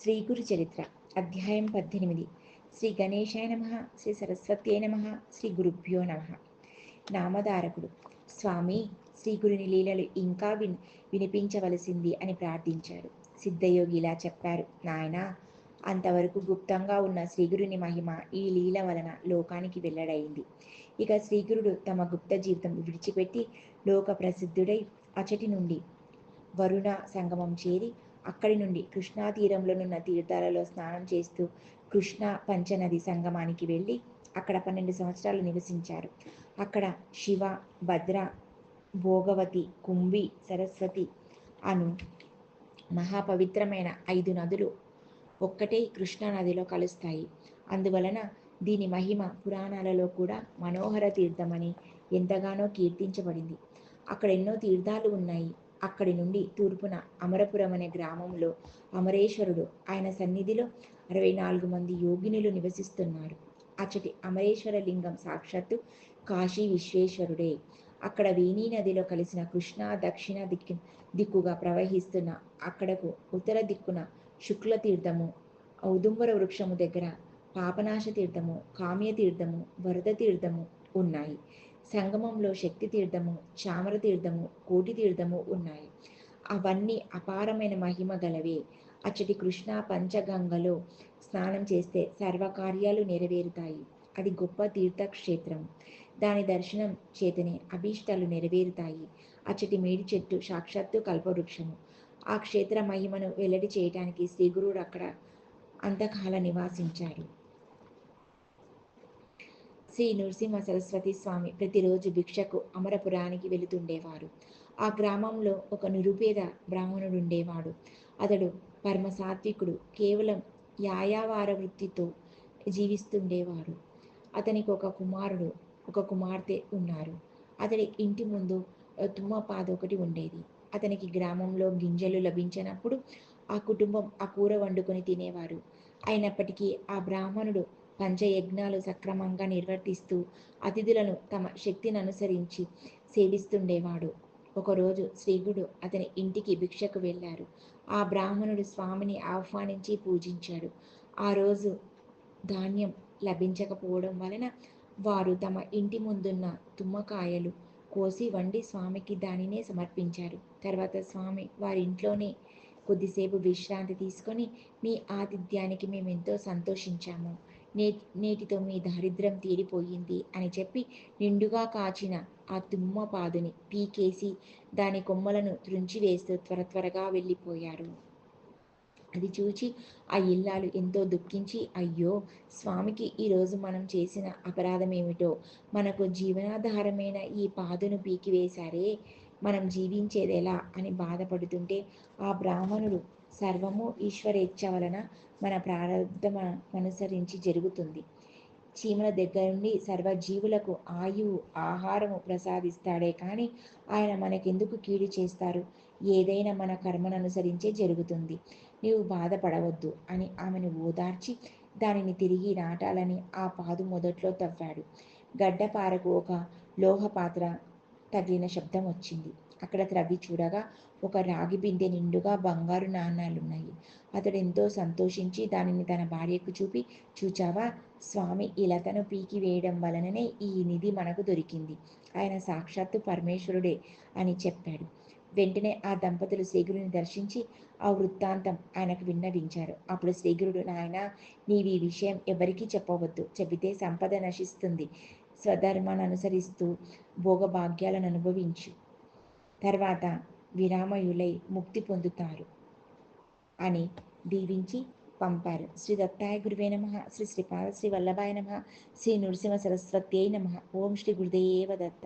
శ్రీ గురు చరిత్ర అధ్యాయం పద్దెనిమిది. శ్రీ గణేశాయ నమ శ్రీ సరస్వత్యై నమ శ్రీ గురుభ్యో నమ. నామధారకుడు స్వామి శ్రీ గురుని లీలలు ఇంకా విన్ వినిపించవలసింది అని ప్రార్థించాడు. సిద్ధయోగి ఇలా చెప్పారు నాయన అంతవరకు గుప్తంగా ఉన్న శ్రీగురుని మహిమ ఈ లీల వలన లోకానికి వెల్లడైంది. ఇక శ్రీగురుడు తమ గుప్త జీవితం విడిచిపెట్టి లోక ప్రసిద్ధుడై అచటి నుండి వరుణ సంగమం చేరి అక్కడి నుండి కృష్ణా తీరంలోనున్న తీర్థాలలో స్నానం చేస్తూ కృష్ణ పంచనది సంగమానికి వెళ్ళి అక్కడ పన్నెండు సంవత్సరాలు నివసించారు. అక్కడ శివ భద్ర భోగవతి కుంభి సరస్వతి అను మహాపవిత్రమైన ఐదు నదులు ఒక్కటే కృష్ణా నదిలో కలుస్తాయి. అందువలన దీని మహిమ పురాణాలలో కూడా మనోహర తీర్థమని ఎంతగానో కీర్తించబడింది. అక్కడ ఎన్నో తీర్థాలు ఉన్నాయి. అక్కడి నుండి తూర్పున అమరపురం అనే గ్రామంలో అమరేశ్వరుడు ఆయన సన్నిధిలో అరవై నాలుగు మంది యోగినులు నివసిస్తున్నారు. అచ్చటి అమరేశ్వర లింగం సాక్షాత్తు కాశీ విశ్వేశ్వరుడే. అక్కడ వేణీ నదిలో కలిసిన కృష్ణ దక్షిణ దిక్కు దిక్కుగా ప్రవహిస్తున్న అక్కడకు ఉత్తర దిక్కున శుక్ల తీర్థము ఔదుంబర వృక్షము దగ్గర పాపనాశ తీర్థము కామ్య తీర్థము వరద తీర్థము ఉన్నాయి. సంగమంలో శక్తి తీర్థము చామర తీర్థము కోటి తీర్థము ఉన్నాయి. అవన్నీ అపారమైన మహిమ గలవే. అచ్చటి కృష్ణ పంచగంగలో స్నానం చేస్తే సర్వకార్యాలు నెరవేరుతాయి. అది గొప్ప తీర్థక్షేత్రం. దాని దర్శనం చేతనే అభీష్టాలు నెరవేరుతాయి. అచ్చటి మేడి చెట్టు సాక్షాత్తు కల్పవృక్షము. ఆ క్షేత్ర మహిమను వెల్లడి చేయటానికి శ్రీగురుడు అక్కడ అంతకాల నివాసించాడు. శ్రీ నృసింహ సరస్వతి స్వామి ప్రతిరోజు భిక్షకు అమరపురానికి వెళుతుండేవారు. ఆ గ్రామంలో ఒక నిరుపేద బ్రాహ్మణుడు ఉండేవాడు అతడు పరమ సాత్వికుడు కేవలం యాయావార వృత్తితో జీవిస్తుండేవాడు అతనికి ఒక కుమారుడు ఒక కుమార్తె ఉన్నారు. అతడి ఇంటి ముందు తుమ్మపాద ఒకటి ఉండేది. అతనికి గ్రామంలో గింజలు లభించినప్పుడు ఆ కుటుంబం ఆ కూర వండుకొని తినేవారు. అయినప్పటికీ ఆ బ్రాహ్మణుడు పంచయజ్ఞాలు సక్రమంగా నిర్వర్తిస్తూ అతిథులను తమ శక్తిని అనుసరించి సేవిస్తుండేవాడు. ఒకరోజు శ్రీగుడు అతని ఇంటికి భిక్షకు వెళ్ళారు. ఆ బ్రాహ్మణుడు స్వామిని ఆహ్వానించి పూజించాడు. ఆ రోజు ధాన్యం లభించకపోవడం వలన వారు తమ ఇంటి ముందున్న తుమ్మకాయలు కోసి వండి స్వామికి దానినే సమర్పించారు. తర్వాత స్వామి వారి ఇంట్లోనే కొద్దిసేపు విశ్రాంతి తీసుకొని మీ ఆతిథ్యానికి మేము ఎంతో సంతోషించాము. నే నేటితో మీ దారిద్ర్యం తీరిపోయింది అని చెప్పి నిండుగా కాచిన ఆ తుమ్మ పాదుని పీకేసి దాని కొమ్మలను త్రుంచివేస్తూ త్వర త్వరగా వెళ్ళిపోయారు. అది చూచి ఆ ఇల్లాలు ఎంతో దుఃఖించి అయ్యో స్వామికి ఈరోజు మనం చేసిన అపరాధం ఏమిటో మనకు జీవనాధారమైన ఈ పాదును పీకివేశారే మనం జీవించేదెలా? అని బాధపడుతుంటే ఆ బ్రాహ్మణుడు సర్వము ఈశ్వరేచ్ఛ వలన మన ప్రారంభం అనుసరించి జరుగుతుంది. చీమల దగ్గర నుండి సర్వజీవులకు ఆయువు ఆహారము ప్రసాదిస్తాడే కానీ ఆయన మనకెందుకు కీడు చేస్తారు? ఏదైనా మన కర్మను అనుసరించే జరుగుతుంది. నీవు బాధపడవద్దు అని ఆమెను ఓదార్చి దానిని తిరిగి నాటాలని ఆ పాదు మొదట్లో తవ్వాడు. గడ్డపారకు ఒక లోహపాత్ర తగిలిన శబ్దం వచ్చింది. అక్కడ త్రవ్వి చూడగా ఒక రాగి బిందె నిండుగా బంగారు నాణాలున్నాయి. అతడు ఎంతో సంతోషించి దానిని తన భార్యకు చూపి చూచావా? స్వామి ఈ లతను పీకి వేయడం వలననే ఈ నిధి మనకు దొరికింది. ఆయన సాక్షాత్తు పరమేశ్వరుడే అని చెప్పాడు. వెంటనే ఆ దంపతులు శ్రీగురుని దర్శించి ఆ వృత్తాంతం ఆయనకు విన్నవించారు. అప్పుడు శ్రీగురుడు నాయన నీవి ఈ విషయం ఎవరికీ చెప్పవద్దు. చెబితే సంపద నశిస్తుంది. స్వధర్మాన్ని అనుసరిస్తూ భోగభాగ్యాలను అనుభవించు. తర్వాత విరామయులై ముక్తి పొందుతారు అని దీవించి పంపారు. శ్రీ దత్తాయ గురువే నమ. శ్రీ శ్రీపాద శ్రీ వల్లభాయ నమ. శ్రీ నృసింహ సరస్వత్యై నమ. ఓం శ్రీ గురుదేవ దత్త.